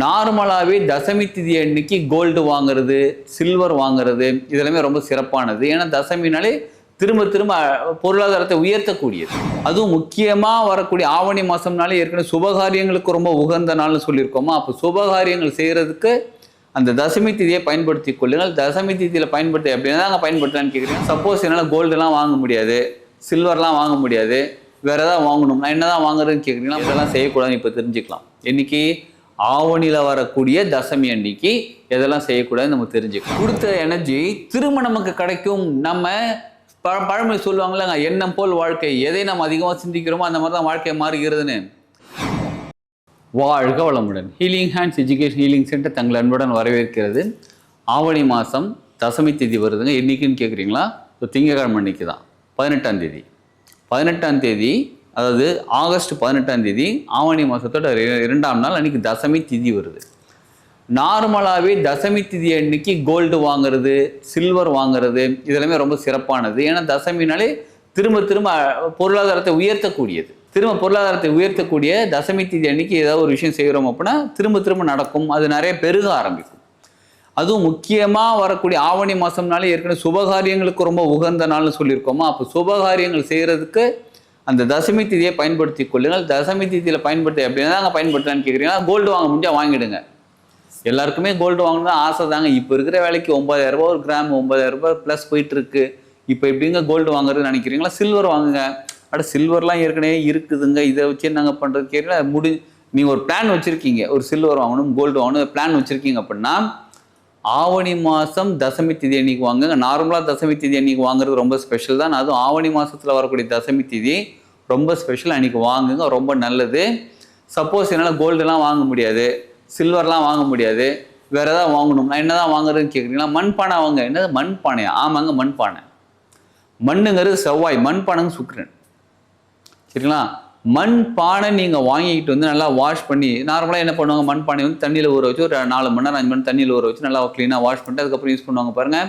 நார்மலாகவே தசமி திதி அன்னைக்கு கோல்டு வாங்குறது சில்வர் வாங்குறது இதெல்லாமே ரொம்ப சிறப்பானது. ஏன்னா தசமினாலே திரும்ப திரும்ப பொருளாதாரத்தை உயர்த்தக்கூடியது. அதுவும் முக்கியமாக வரக்கூடிய ஆவணி மாதம்னாலே ஏற்கனவே சுபகாரியங்களுக்கு ரொம்ப உகந்த நாள்னு சொல்லியிருக்கோமா? அப்போ சுபகாரியங்கள் செய்கிறதுக்கு அந்த தசமி திதியை பயன்படுத்தி கொள்ளுங்கள். தசமி திதியில் பயன்படுத்தி அப்படின்னா நாங்கள் பயன்படுத்தலான்னு கேட்குறீங்க சப்போஸ் என்னால் கோல்டுலாம் வாங்க முடியாது சில்வர்லாம் வாங்க முடியாது வேறு ஏதாவது வாங்கணும் நான் என்னதான் வாங்குறதுன்னு கேட்குறீங்களா இதெல்லாம் செய்யக்கூடாதுன்னு இப்போ தெரிஞ்சுக்கலாம். இன்றைக்கி ஆவணியில் வரக்கூடிய தசமி அன்னைக்கு எதெல்லாம் செய்யக்கூடாதுன்னு நம்ம தெரிஞ்சுக்கலாம் கொடுத்த எனர்ஜி திரும்ப நமக்கு கிடைக்கும். நம்ம பழ பழமொழி சொல்லுவாங்கல்லங்க எண்ணம் போல் வாழ்க்கை. எதை நம்ம அதிகமாக சிந்திக்கிறோமோ அந்த மாதிரி தான் வாழ்க்கை மாறுகிறதுன்னு. வாழ்க வளமுடன். Healing hands education healing centre தங்கள் அன்புடன் வரவேற்கிறது. ஆவணி மாதம் தசமி தேதி வருதுங்க. என்னைக்குன்னு கேட்குறீங்களா இப்போ திங்கக்கிழமை அன்னைக்கு தான் பதினெட்டாம் தேதி. பதினெட்டாம் தேதி அதாவது ஆகஸ்ட் பதினெட்டாம் தேதி ஆவணி மாதத்தோட இரண்டாம் நாள் அன்னைக்கு தசமி திதி வருது. நார்மலாகவே தசமி திதி அன்னைக்கு கோல்டு வாங்குறது சில்வர் வாங்குறது இதெல்லாமே ரொம்ப சிறப்பானது. ஏன்னா தசமினாலே திரும்ப திரும்ப பொருளாதாரத்தை உயர்த்தக்கூடியது. திரும்ப பொருளாதாரத்தை உயர்த்தக்கூடிய தசமி திதி அன்னைக்கு ஏதாவது ஒரு விஷயம் செய்கிறோம் அப்படின்னா திரும்ப திரும்ப நடக்கும். அது நிறைய பெருக ஆரம்பிக்கும். அதுவும் முக்கியமாக வரக்கூடிய ஆவணி மாதம்னாலே ஏற்கனவே சுபகாரியங்களுக்கு ரொம்ப உகந்த நாள்னு சொல்லியிருக்கோமா? அப்போ சுபகாரியங்கள் செய்கிறதுக்கு அந்த தசமி திதியை பயன்படுத்தி கொள்ளுங்கள். தசமி திதியில் பயன்படுத்தி அப்படின்னா நாங்கள் பயன்படுத்தலான்னு கேட்குறீங்கன்னா கோல்டு வாங்க முடிஞ்சால் வாங்கிடுங்க. எல்லாருக்குமே கோல்டு வாங்கணும் ஆசை தாங்க. இப்போ இருக்கிற வேலைக்கு ஒன்பதாயிரம் ரூபாய் ஒரு கிராம் ஒன்பதாயிரம் ரூபாய் ப்ளஸ் போயிட்டு இருக்கு இப்போ எப்படிங்க கோல்டு வாங்குறது நினைக்கிறீங்களா? சில்வர் வாங்குங்க. அட சில்வர்லாம் ஏற்கனவே இருக்குதுங்க. இதை வச்சு நாங்கள் பண்ணுறது கேட்கல முடி நீங்கள் ஒரு பிளான் வச்சுருக்கீங்க. ஒரு சில்வர் வாங்கணும் கோல்டு வாங்கணும் பிளான் வச்சுருக்கீங்க அப்படின்னா ஆவணி மாதம் தசமி திதி அன்னைக்கு வாங்குங்க. நார்மலாக தசமி திதி அன்னைக்கு வாங்குறது ரொம்ப ஸ்பெஷல் தான். அதுவும் ஆவணி மாதத்தில் வரக்கூடிய தசமி திதி ரொம்ப ஸ்பெஷல் அன்னைக்கு வாங்குங்க. ரொம்ப நல்லது. சப்போஸ் என்னால் கோல்டுலாம் வாங்க முடியாது. சில்வர்லாம் வாங்க முடியாது. வேற ஏதாவது வாங்கணும். நான் என்னதான் வாங்குறதுன்னு கேட்குறீங்களா மண்பானை வாங்க. என்னது? மண்பானை ஆமாங்க மண்பானை. மண்ணுங்கிறது செவ்வாய். மண்பானைங்க சுக்கரன். சரிங்களா? மண் பானை நீங்கள் வாங்கிக்கிட்டு வந்து நல்லா வாஷ் பண்ணி நார்மலாக என்ன பண்ணுவாங்க? மண் பானை வந்து தண்ணியில் ஊற வச்சு ஒரு நாலு மணி நேரம் அஞ்சு மணி தண்ணியில் ஊற வச்சு நல்லா க்ளீனாக வாஷ் பண்ணிட்டு அதுக்கப்புறம் யூஸ் பண்ணுவாங்க. பாருங்கள்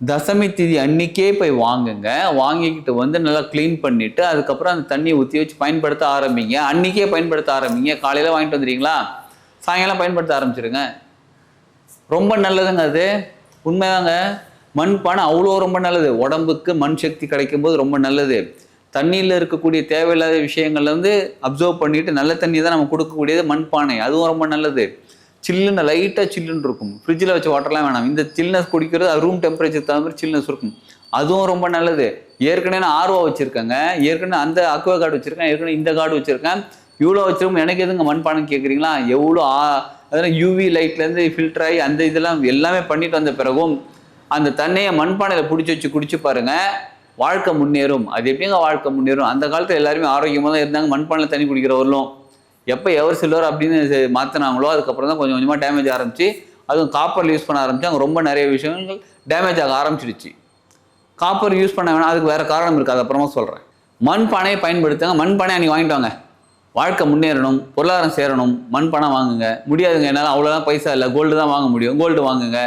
தசமி திதி அன்னைக்கே போய் வாங்குங்க. வாங்கிக்கிட்டு வந்து நல்லா க்ளீன் பண்ணிவிட்டு அதுக்கப்புறம் அந்த தண்ணியை ஊற்றி வச்சு பயன்படுத்த ஆரம்பிங்க. அன்னைக்கே பயன்படுத்த ஆரம்பிங்க. காலையில் வாங்கிட்டு வந்துடுறீங்களா? சாயங்காலம் பயன்படுத்த ஆரம்பிச்சிருங்க. ரொம்ப நல்லதுங்க அது. உண்மைதாங்க. மண் பானை அவ்வளோ ரொம்ப நல்லது. உடம்புக்கு மண் சக்தி கிடைக்கும் போது ரொம்ப நல்லது. தண்ணியில் இருக்கக்கூடிய தேவையில்லாத விஷயங்கள்லேருந்து அப்சர்வ் பண்ணிட்டு நல்ல தண்ணி தான் நம்ம கொடுக்கக்கூடியது மண்பானை. அதுவும் ரொம்ப நல்லது. சில்லுன்னு லைட்டாக சில்லுன்னு இருக்கும். ஃப்ரிட்ஜில் வச்ச வாட்டர்லாம் வேணாம். இந்த சில்னஸ் குடிக்கிறது அது ரூம் டெம்பரேச்சர் தகுந்த மாதிரி சில்னஸ் இருக்கும். அதுவும் ரொம்ப நல்லது. ஏற்கனவே நான் ஆர்வா வச்சுருக்கேங்க. ஏற்கனவே அந்த அக்வா கார்டு வச்சுருக்கேன். ஏற்கனவே இந்த கார்டு வச்சுருக்கேன். இவ்வளோ வச்சிருக்கும். எனக்கு எதுங்க மண்பானை கேட்குறீங்களா எவ்வளோ அதெல்லாம் யூவி லைட்லேருந்து ஃபில்டர் ஆகி அந்த இதெல்லாம் எல்லாமே பண்ணிட்டு வந்த பிறகும் அந்த தண்ணியை மண்பானையில் பிடிச்சி வச்சு குடிச்சு பாருங்கள் வாழ்க்கை முன்னேறும். அது எப்படிங்க வாழ்க்கை முன்னேறும்? அந்த காலத்தில் எல்லாருமே ஆரோக்கியமாக தான் இருந்தாங்க. மண்பானையில் தண்ணி குடிக்கிறவர்களும். எப்போ எவர் சில்வர் அப்படின்னு மாற்றினாங்களோ அதுக்கப்புறம் தான் கொஞ்சம் கொஞ்சமாக டேமேஜ் ஆரம்பிச்சு அதுவும் காப்பரில் யூஸ் பண்ண ஆரம்பிச்சாங்க. ரொம்ப நிறைய விஷயங்கள் டேமேஜ் ஆக ஆரம்பிச்சிடுச்சு. காப்பர் யூஸ் பண்ண வேணாம். அதுக்கு வேறு காரணம் இருக்குது அது அப்புறமா சொல்கிறேன் மண் பானையை பயன்படுத்துங்க. மண் பானையை அன்றைக்கி வாங்கிட்டு வாங்க. வாழ்க்கை முன்னேறணும். பொருளாதாரம் சேரணும். மண் பணம் வாங்குங்க. முடியாதுங்க. என்னால் அவ்வளோதான் பைசா இல்லை. கோல்டு தான் வாங்க முடியும். கோல்டு வாங்குங்க.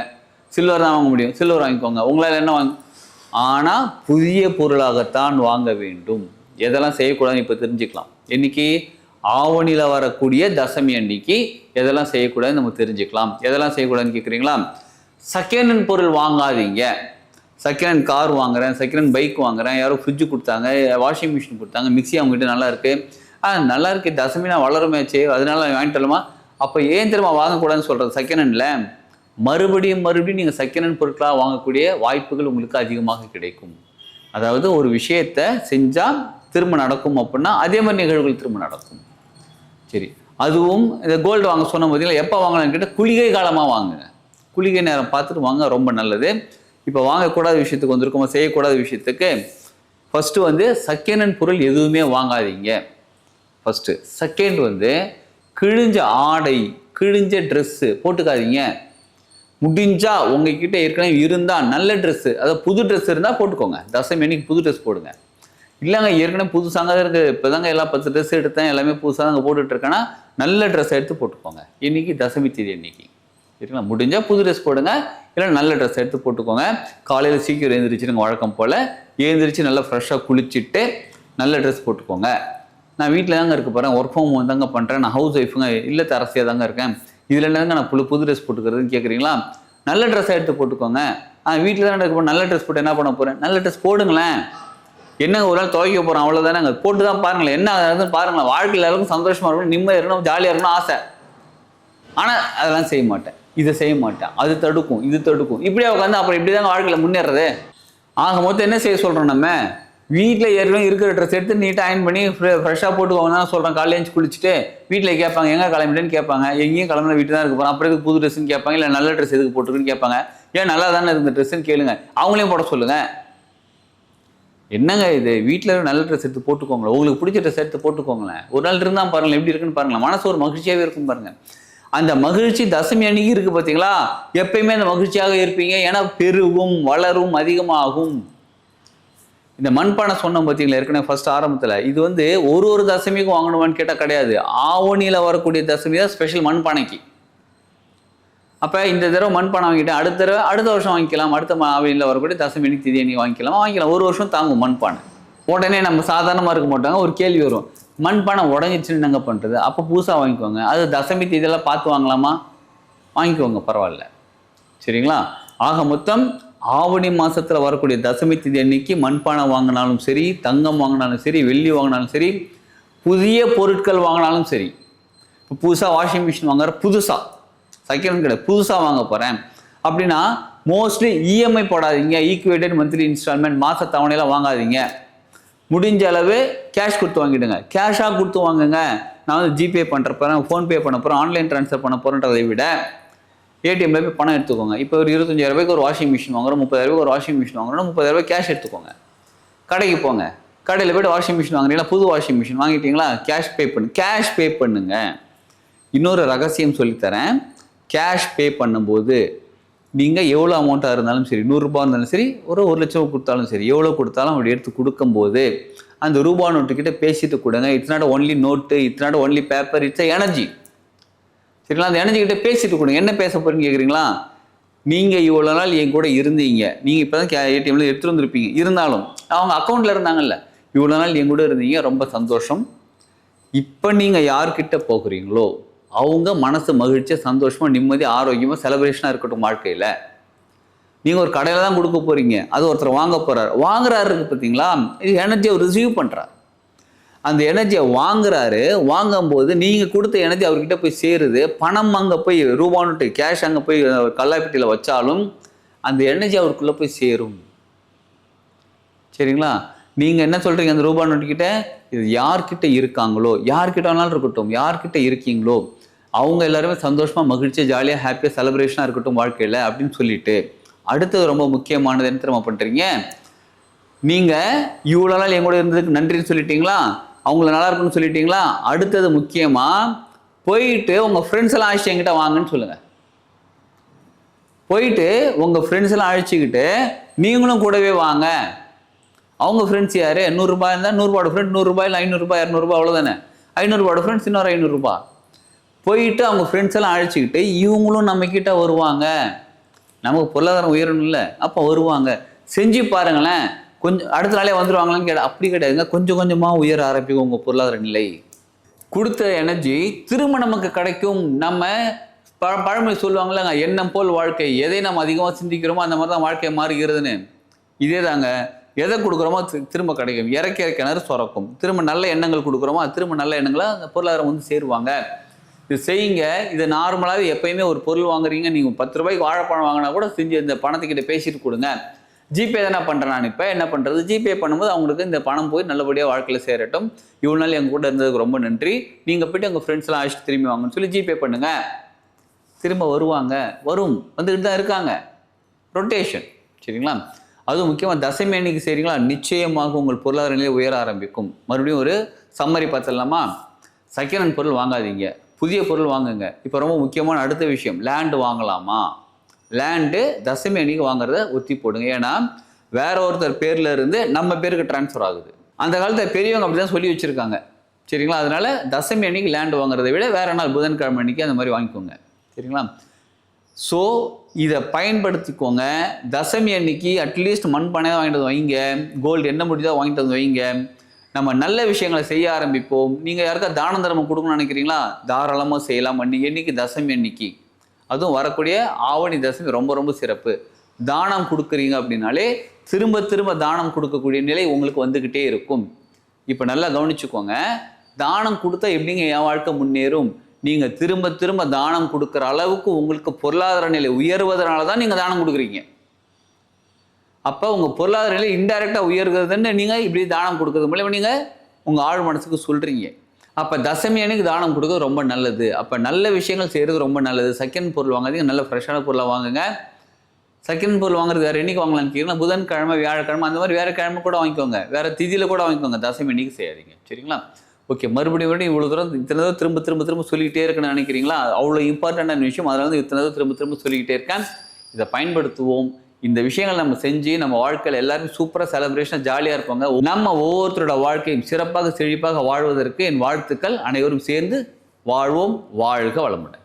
சில்வர் தான் வாங்க முடியும். சில்வர் வாங்கிக்கோங்க. உங்களால் என்ன வாங்க ஆனால் புதிய பொருளாகத்தான் வாங்க வேண்டும். எதெல்லாம் செய்யக்கூடாதுன்னு இப்போ தெரிஞ்சுக்கலாம். இன்னைக்கு ஆவணியில் வரக்கூடிய தசமி அன்னைக்கு எதெல்லாம் செய்யக்கூடாதுன்னு நம்ம தெரிஞ்சுக்கலாம். எதெல்லாம் செய்யக்கூடாதுன்னு கேட்குறீங்களா செகண்ட் ஹேண்ட் பொருள் வாங்காதீங்க. செகண்ட் ஹேண்ட் கார் வாங்குறேன் செகண்ட் ஹேண்ட் பைக் வாங்குறேன். யாரோ ஃப்ரிட்ஜு கொடுத்தாங்க வாஷிங் மிஷின் கொடுத்தாங்க மிக்சி அவங்ககிட்ட நல்லா இருக்குது ஆ நல்லா இருக்குது தசமி நான் வளருமேச்சே அதனால வாங்கிட்டு வரலாமா அப்போ ஏன் திரும்ப வாங்கக்கூடாதுன்னு சொல்கிறது செகண்ட் ஹேண்டில் மறுபடியும் மறுபடியும் நீங்கள் செகண்ட் ஹேண்ட் பொருட்களாக வாங்கக்கூடிய வாய்ப்புகள் உங்களுக்கு அதிகமாக கிடைக்கும். அதாவது ஒரு விஷயத்தை செஞ்சால் திரும்ப நடக்கும் அப்படின்னா அதே மாதிரி நிகழ்வுகள் திரும்ப நடக்கும். சரி அதுவும் இந்த கோல்டு வாங்க சொன்ன பார்த்தீங்களா எப்போ வாங்கலாம்னு கேட்டால் குளிகை காலமாக வாங்குங்க குளிகை நேரம் பார்த்துட்டு வாங்க ரொம்ப நல்லது. இப்போ வாங்கக்கூடாத விஷயத்துக்கு வந்திருக்கோமா? செய்யக்கூடாத விஷயத்துக்கு. ஃபஸ்ட்டு வந்து செகண்ட் ஹேண்ட் பொருள் எதுவுமே வாங்காதீங்க. ஃபஸ்ட்டு செகண்ட் வந்து கிழிஞ்ச ஆடை கிழிஞ்ச ட்ரெஸ்ஸு போட்டுக்காதீங்க. முடிஞ்சா உங்ககிட்ட ஏற்கனவே இருந்தால் நல்ல ட்ரெஸ்ஸு அதாவது புது ட்ரெஸ் இருந்தால் போட்டுக்கோங்க. தசமி அன்னைக்கு புது ட்ரெஸ் போடுங்க. இல்லைங்க ஏற்கனவே புதுசாக தான் இருக்குது இப்போ தாங்க எல்லா பத்து ட்ரெஸ் எடுத்தேன். எல்லாமே புதுசாக தாங்க போட்டுட்ருக்கேன்னா நல்ல ட்ரெஸ் எடுத்து போட்டுக்கோங்க. இன்னைக்கு தசமி தேதி அன்னைக்கு சரிங்களா? முடிஞ்சால் புது ட்ரெஸ் போடுங்க. இல்லை நல்ல ட்ரெஸ் எடுத்து போட்டுக்கோங்க. காலையில் சீக்கிரம் எழுந்திரிச்சிருங்க வழக்கம் போல். எழுந்திரிச்சு நல்லா ஃப்ரெஷ்ஷாக குளிச்சுட்டு நல்ல ட்ரெஸ் போட்டுக்கோங்க. நான் வீட்டில் தாங்க இருக்க போகிறேன் ஒர்க் ஃப்ரம் ஹோம் தாங்க பண்ணுறேன் நான் ஹவுஸ் ஒய்ஃபுங்க இல்லை அரசியாக தாங்க இருக்கேன். இதில் என்னங்க நான் புது புது ட்ரெஸ் போட்டுக்கிறதுன்னு கேட்குறீங்களா? நல்ல ட்ரெஸ்ஸை எடுத்து போட்டுக்கோங்க. ஆ வீட்டில் தான் இருக்க நல்ல ட்ரெஸ் போட்டு என்ன பண்ண போகிறேன் நல்ல ட்ரெஸ் போடுங்களேன். என்னங்க ஒரு நாள் துவைக்க போகிறோம் அவ்வளோதானே போட்டு தான் பாருங்களேன். என்ன ஆகுதுன்னு பாருங்களேன். வாழ்க்கையில் எல்லாருக்கும் சந்தோஷமாக இருக்கணும் நிம்மதியாக இருக்கணும் ஜாலியாக இருக்கணும் ஆசை. ஆனால் அதெல்லாம் செய்ய மாட்டேன். இதை செய்ய மாட்டேன். அது தடுக்கும் இது தடுக்கும். இப்படியே உட்காந்து அப்புறம் இப்படி தாங்க வாழ்க்கையில் முன்னேறது. ஆக மொத்தம் என்ன செய்ய சொல்கிறோம் நம்ம? வீட்டில் ஏற்கனவே இருக்கிற ட்ரெஸ் எடுத்து நீட்டாக அயன் பண்ணி ஃப்ரெஷ்ஷாக போட்டுக்கோங்க தான் சொல்கிறேன் காலையில் எழுந்து குளிச்சுட்டு வீட்டில் கேட்பாங்க எங்கே கிளம்பிட்டேன்னு கேட்பாங்க. எங்கேயும் கிளம்புன வீட்டு தான் இருக்க போகிறோம் அப்புறம் எதுக்கு புது ட்ரெஸ்ஸுன்னு கேட்பாங்க. இல்லை நல்ல ட்ரெஸ் எதுக்கு போட்டுருக்குன்னு கேட்பாங்க. ஏன் நல்லா தானே இருந்த ட்ரெஸ்ஸுன்னு கேளுங்க. அவங்களையும் போட சொல்லுங்கள் என்னங்க இது? வீட்டில் நல்ல ட்ரெஸ் எடுத்து போட்டுக்கோங்களேன். உங்களுக்கு பிடிச்ச ட்ரெஸ் எடுத்து போட்டுக்கோங்களேன். ஒரு நாள் இருந்தால் பாருங்களேன் எப்படி இருக்குன்னு பாருங்களேன். மனசு ஒரு மகிழ்ச்சியாகவே இருக்கும் பாருங்கள் அந்த மகிழ்ச்சி தசமி அன்னைக்கு இருக்குது பார்த்தீங்களா எப்பயுமே அந்த மகிழ்ச்சியாக இருப்பீங்க. ஏன்னா பெருகும் வளரும் அதிகமாகும். இந்த மண்பானை சொன்னோம் பார்த்தீங்களா? ஏற்கனவே ஃபர்ஸ்ட் ஆரம்பத்தில். இது வந்து ஒரு ஒரு தசமிக்கும் வாங்கணுமான்னு கேட்டால் கிடையாது. ஆவணியில் வரக்கூடிய தசமி தான் ஸ்பெஷல் மண்பானைக்கு. அப்போ இந்த தடவை மண்பானை வாங்கிட்டேன் அடுத்த தடவை அடுத்த வருஷம் வாங்கிக்கலாம். அடுத்த ஆவணியில் வரக்கூடிய தசமி திதி அன்னைக்கு வாங்கிக்கலாம். வாங்கிக்கலாம். ஒரு வருஷம் தாங்கும் மண்பானை. உடனே நம்ம சாதாரணமாக இருக்க மாட்டாங்க. ஒரு கேள்வி வரும். மண்பானை உடஞ்சிச்சுன்னு நாங்கள் பண்ணுறது அப்போ புதுசாக வாங்கிக்கோங்க. அது தசமி தேதியெல்லாம் பார்த்து வாங்கலாமா? வாங்கிக்கோங்க. பரவாயில்ல. சரிங்களா? ஆக மொத்தம் ஆவணி மாதத்தில் வரக்கூடிய தசமி திதி அன்னைக்கு மண்பானை வாங்கினாலும் சரி தங்கம் வாங்கினாலும் சரி வெள்ளி வாங்கினாலும் சரி புதிய பொருட்கள் வாங்கினாலும் சரி. இப்போ புதுசாக வாஷிங் மிஷின் வாங்குற புதுசாக செகண்ட் கிடையாது புதுசாக வாங்க போகிறேன் அப்படின்னா மோஸ்ட்லி இஎம்ஐ போடாதீங்க ஈக்குவேட்டட் மந்த்லி இன்ஸ்டால்மெண்ட் மாத தவணையெல்லாம் வாங்காதீங்க. முடிஞ்ச அளவு கேஷ் கொடுத்து வாங்கிடுங்க. கேஷாக கொடுத்து வாங்குங்க. நான் வந்து ஜிபே பண்ணுற போகிறேன் ஃபோன்பே பண்ண போகிறேன் ஆன்லைன் ட்ரான்ஸ்ஃபர் பண்ண போகிறேன்றதை விட ஏடிஎம்ல போய் பணம் எடுத்துக்கோங்க. இப்போ ஒரு இருபத்தஞ்சாயிரம் ரூபாய்க்கு ஒரு வாஷிங் மிஷின் வாங்குறோம் முப்பதாயிரம் ரூபாய்க்கு ஒரு வாஷிங் மிஷின் வாங்குறோம் முப்பதாயிரம் ரூபாய் கேஷ் எடுத்துக்கோங்க. கடைக்கு போங்க. கடையில் போய்ட்டு வாஷிங் மிஷின் வாங்குறீங்களா? புது வாஷிங் மிஷின் வாங்கிட்டீங்களா? கேஷ் பே பண்ணு கேஷ் பே பண்ணுங்க. இன்னொரு ரகசியம் சொல்லித்தரேன். கேஷ் பே பண்ணும்போது நீங்கள் எவ்வளோ அமௌண்ட்டாக இருந்தாலும் சரி நூறுரூபா இருந்தாலும் சரி ஒரு ஒரு லட்சம் கொடுத்தாலும் சரி எவ்வளோ கொடுத்தாலும் அப்படி எடுத்து கொடுக்கும்போது அந்த ரூபா நோட்டுக்கிட்ட பேசிட்டு கொடுங்க. It's not only note it's not only paper it's energy சரிங்களா? அந்த எனர்ஜிக்கிட்ட பேசிட்டு கொடுங்க. என்ன பேச போறீங்க கேட்குறீங்களா நீங்கள் இவ்வளோ நாள் என் கூட இருந்தீங்க. நீங்கள் இப்போ தான் ஏடிஎம்ல எடுத்துகிட்டு வந்திருப்பீங்க. இருந்தாலும் அவங்க அக்கௌண்ட்டில் இருந்தாங்கல்ல. இவ்வளோ நாள் என் கூட இருந்தீங்க. ரொம்ப சந்தோஷம். இப்போ நீங்கள் யார்கிட்ட போகிறீங்களோ அவங்க மனசு மகிழ்ச்சியாக சந்தோஷமாக நிம்மதி ஆரோக்கியமாக செலிப்ரேஷனாக இருக்கட்டும் வாழ்க்கையில். நீங்கள் ஒரு கடையில் தான் கொடுக்க போகிறீங்க அது ஒருத்தர் வாங்க போகிறார் வாங்குறாரு பார்த்தீங்களா இது எனர்ஜியை ரிசீவ் பண்ணுறார் அந்த எனர்ஜியை வாங்குறாரு. வாங்கும்போது நீங்கள் கொடுத்த எனர்ஜி அவர்கிட்ட போய் சேருது. பணம் அங்கே போய் ரூபா நோட்டு கேஷ் அங்கே போய் கல்லாப்பட்டியில் வச்சாலும் அந்த எனர்ஜி அவருக்குள்ளே போய் சேரும். சரிங்களா? நீங்கள் என்ன சொல்கிறீங்க அந்த ரூபா நோட்டுக்கிட்ட இது யார்கிட்ட இருக்காங்களோ? யார்கிட்ட வேணாலும் இருக்கட்டும். யார்கிட்ட இருக்கீங்களோ? அவங்க எல்லாருமே சந்தோஷமாக மகிழ்ச்சியாக ஜாலியாக ஹாப்பியாக செலிப்ரேஷனாக இருக்கட்டும் வாழ்க்கையில் அப்படின்னு சொல்லிட்டு அடுத்தது ரொம்ப முக்கியமானது என்ன திரும்ப பண்ணுறீங்க நீங்கள் இவ்வளோ நாள் என் கூட இருந்ததுக்கு நன்றின்னு சொல்லிட்டீங்களா? அவங்கள நல்லா இருக்குன்னு சொல்லிட்டீங்களா? அடுத்தது முக்கியமாக போயிட்டு உங்கள் ஃப்ரெண்ட்ஸ் எல்லாம் அழைச்சி என்கிட்ட வாங்கன்னு சொல்லுங்கள் போயிட்டு உங்கள் ஃப்ரெண்ட்ஸ் எல்லாம் அழைச்சிக்கிட்டு நீங்களும் கூடவே வாங்க. அவங்க ஃப்ரெண்ட்ஸ் யார்? நூறுரூபா இருந்தால் நூறுரூபாவோட ஃப்ரெண்ட் நூறுரூபா இல்லை ஐநூறுரூபா இரநூறுபா அவ்வளோதானே ஐநூறுரூபாவோட ஃப்ரெண்ட்ஸ் இன்னொரு ஐநூறுரூபா போயிட்டு அவங்க ஃப்ரெண்ட்ஸ் எல்லாம் அழைச்சிக்கிட்டு இவங்களும் நம்மக்கிட்ட வருவாங்க. நமக்கு பொருளாதாரம் உயரணும்ல அப்போ வருவாங்க. செஞ்சு பாருங்களேன். கொஞ்சம் அடுத்த நாளே வந்துடுவாங்களான்னு கேட்ட அப்படி கிடையாதுங்க. கொஞ்சம் கொஞ்சமாக உயர ஆரம்பிக்கும் உங்கள் பொருளாதார நிலை. கொடுத்த எனர்ஜி திரும்ப நமக்கு கிடைக்கும். நம்ம ப பழமொழி சொல்லுவாங்களாங்க எண்ணம் போல் வாழ்க்கை. எதை நம்ம அதிகமாக சிந்திக்கிறோமோ அந்த மாதிரி தான் வாழ்க்கை மாறுகிறதுன்னு. இதே தாங்க எதை கொடுக்குறோமோ திரும்ப கிடைக்கும். இறக்க கிணறு சுரக்கும். திரும்ப நல்ல எண்ணங்கள் கொடுக்குறோமோ அது திரும்ப நல்ல எண்ணங்களை அந்த பொருளாதாரம் வந்து சேருவாங்க. இது செய்யுங்க. இது நார்மலாகவே எப்பயுமே ஒரு பொருள் வாங்குறீங்க. நீங்கள் பத்து ரூபாய்க்கு வாழைப்பழம் வாங்கினா கூட செஞ்சு இந்த பணத்துக்கிட்ட பேசிட்டு கொடுங்க. ஜிபே தானே பண்ணுறேன் நான் இப்போ. என்ன பண்ணுறது ஜிபே பண்ணும்போது அவங்களுக்கு இந்த பணம் போய் நல்லபடியாக வாழ்க்கையில் சேரட்டும். இவ்வளோ நாள் எங்கள் கூட இருந்ததுக்கு ரொம்ப நன்றி. நீங்கள் போயிட்டு உங்கள் ஃப்ரெண்ட்ஸ்லாம் அழைச்சிட்டு திரும்பி வாங்கன்னு சொல்லி ஜிபே பண்ணுங்க. திரும்ப வருவாங்க. வரும். வந்துக்கிட்டு தான் இருக்காங்க. ரொட்டேஷன் சரிங்களா? அதுவும் முக்கியமாக தசமி அன்னைக்கு செய்கிறீங்களா நிச்சயமாக உங்கள் பொருளாதார நிலை உயர ஆரம்பிக்கும். மறுபடியும் ஒரு சம்மரி பார்த்துடலாமா? செகண்ட் ஹேண்ட் பொருள் வாங்காதீங்க. புதிய பொருள் வாங்குங்க. இப்போ ரொம்ப முக்கியமான அடுத்த விஷயம். லேண்டு வாங்கலாமா? லேண்டு தசமி அன்னைக்கு வாங்குறத ஒத்தி போடுங்க. ஏன்னா வேற ஒருத்தர் பேர்ல இருந்து நம்ம பேருக்கு ட்ரான்ஸ்ஃபர் ஆகுது. அந்த காலத்தில் பெரியவங்க அப்படி தான் சொல்லி வச்சுருக்காங்க. சரிங்களா? அதனால தசமி அன்னைக்கு லேண்டு வாங்குறதை விட வேற நாள் புதன்கிழமை அன்னைக்கு அந்த மாதிரி வாங்கிக்கோங்க. சரிங்களா? ஸோ இதை பயன்படுத்திக்கோங்க. தசமி அன்னைக்கு அட்லீஸ்ட் மண்பானை தான் வாங்கிட்டு வந்து வைங்க. கோல்டு என்ன முடியுதோ வாங்கிட்டு வந்து வைங்க. நம்ம நல்ல விஷயங்களை செய்ய ஆரம்பிப்போம். நீங்கள் யாருக்கா தான தர்மம் கொடுக்கணும்னு நினைக்கிறீங்களா? தாராளமாக செய்யலாம். அன்னைக்கு என்னைக்கு தசமி அன்னைக்கு. அதுவும் வரக்கூடிய ஆவணி தசமி ரொம்ப ரொம்ப சிறப்பு. தானம் கொடுக்குறீங்க அப்படின்னாலே திரும்ப திரும்ப தானம் கொடுக்கக்கூடிய நிலை உங்களுக்கு வந்துக்கிட்டே இருக்கும். இப்போ நல்லா கவனிச்சுக்கோங்க. தானம் கொடுத்தா எப்படிங்க என் வாழ்க்கை முன்னேறும்? நீங்கள் திரும்ப திரும்ப தானம் கொடுக்குற அளவுக்கு உங்களுக்கு பொருளாதார நிலை உயர்வதனால தான் நீங்கள் தானம் கொடுக்குறீங்க. அப்போ உங்கள் பொருளாதார நிலை இன்டைரக்டாக உயர்கிறதுன்னு நீங்கள் இப்படி தானம் கொடுக்கறது மூலியமா நீங்கள் உங்கள் ஆழ் மனசுக்கு சொல்கிறீங்க அப்போ தசமி அன்னைக்கு தானம் கொடுக்க ரொம்ப நல்லது. அப்போ நல்ல விஷயங்கள் செய்கிறது ரொம்ப நல்லது. செகண்ட் பொருள் வாங்காதீங்க நல்ல ஃப்ரெஷ்ஷான பொருளாக வாங்குங்க. செகண்ட் பொருள் வாங்குறது வேறு என்றைக்கு வாங்கலாம்னு கேட்கலாம் புதன்கிழமை வியாழக்கிழமை அந்த மாதிரி வேறு கிழமை கூட வாங்கிக்கோங்க. வேறு திதியில் கூட வாங்கிக்கோங்க. தசமி அன்னைக்கு செய்யாதீங்க. சரிங்களா? ஓகே மறுபடியும் மறுபடியும் இவ்வளோ தூரம் இத்தனை தூரம் திரும்ப திரும்ப திரும்ப சொல்லிக்கிட்டே இருக்கணும்னு நினைக்கிறீங்களா? அவ்வளோ இம்பார்ட்டண்டான விஷயம். அதனால வந்து இத்தனை தூரம் திரும்ப திரும்ப சொல்லிக்கிட்டே இருக்கேன். இதை பயன்படுத்துவோம். இந்த விஷயங்கள் நம்ம செஞ்சு நம்ம வாழ்க்கையில் எல்லாருமே சூப்பராக செலிப்ரேஷனாக ஜாலியாக இருப்பாங்க. நம்ம ஒவ்வொருத்தரோட வாழ்க்கையும் சிறப்பாக செழிப்பாக வாழ்வதற்கு என் வாழ்த்துக்கள். அனைவரும் சேர்ந்து வாழ்வோம் வாழ்க வளமுடன்.